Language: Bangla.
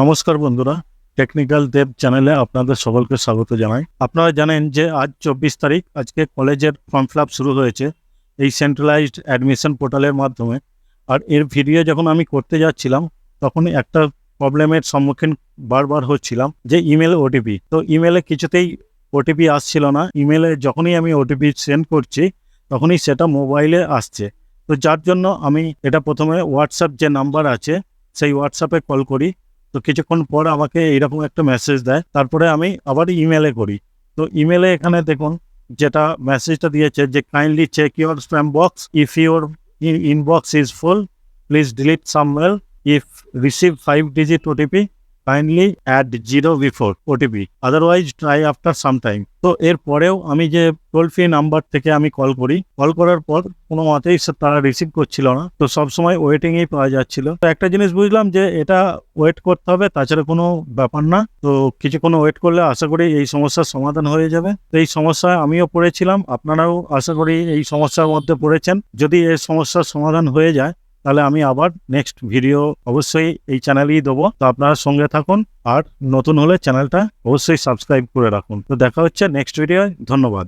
নমস্কার বন্ধুরা টেকনিক্যাল দেব চ্যানেলে আপনাদের সকলকে স্বাগত জানাই। আপনারা জানেন যে আজ চব্বিশ তারিখ, আজকে কলেজের ফর্ম ফিল শুরু হয়েছে এই সেন্ট্রালাইজড অ্যাডমিশন পোর্টালের মাধ্যমে। আর এর ভিডিও যখন আমি করতে যাচ্ছিলাম তখন একটা প্রবলেমের সম্মুখীন বারবার হচ্ছিলাম, যে ইমেল ওটিপি তো ইমেলে কিছুতেই ওটিপি আসছিল না। ইমেলে যখনই আমি ওটিপি সেন্ড করছি, তখনই সেটা মোবাইলে আসছে। তো যার জন্য আমি, এটা প্রথমে হোয়াটসঅ্যাপ যে নাম্বার আছে, সেই হোয়াটসঅ্যাপে কল করি। তো কিছুক্ষণ পর আমাকে এরকম একটা মেসেজ দেয়। তারপরে আমি আবার ইমেলে করি। তো ইমেলে এখানে দেখুন, যেটা মেসেজটা দিয়েছে যে kindly check your spam box if your inbox is full please delete some mail if receive five digit OTP kindly add zero before OTP otherwise try after some time তো এর পরেও আমি যে টোল ফ্রি নাম্বার থেকে আমি কল করি কল করার পর কোনো মতেই তারা রিসিভ করছিল না। তো সবসময় ওয়েটিংয়েই পাওয়া যাচ্ছিল। তো একটা জিনিস বুঝলাম যে এটা ওয়েট করতে হবে, তাছাড়া কোনো ব্যাপার না। তো কিছুক্ষণ ওয়েট করলে আশা করি এই সমস্যার সমাধান হয়ে যাবে। তো এই সমস্যায় আমিও পড়েছিলাম, আপনারাও আশা করি এই সমস্যার মধ্যে পড়েছেন। যদি এই সমস্যার সমাধান হয়ে যায় তাহলে আমি আবার নেক্সট ভিডিও অবশ্যই এই চ্যানেলেই দেবো। তো আপনারা সঙ্গে থাকুন আর নতুন হলে চ্যানেলটা অবশ্যই সাবস্ক্রাইব করে রাখুন। তো দেখা হচ্ছে নেক্সট ভিডিও ধন্যবাদ।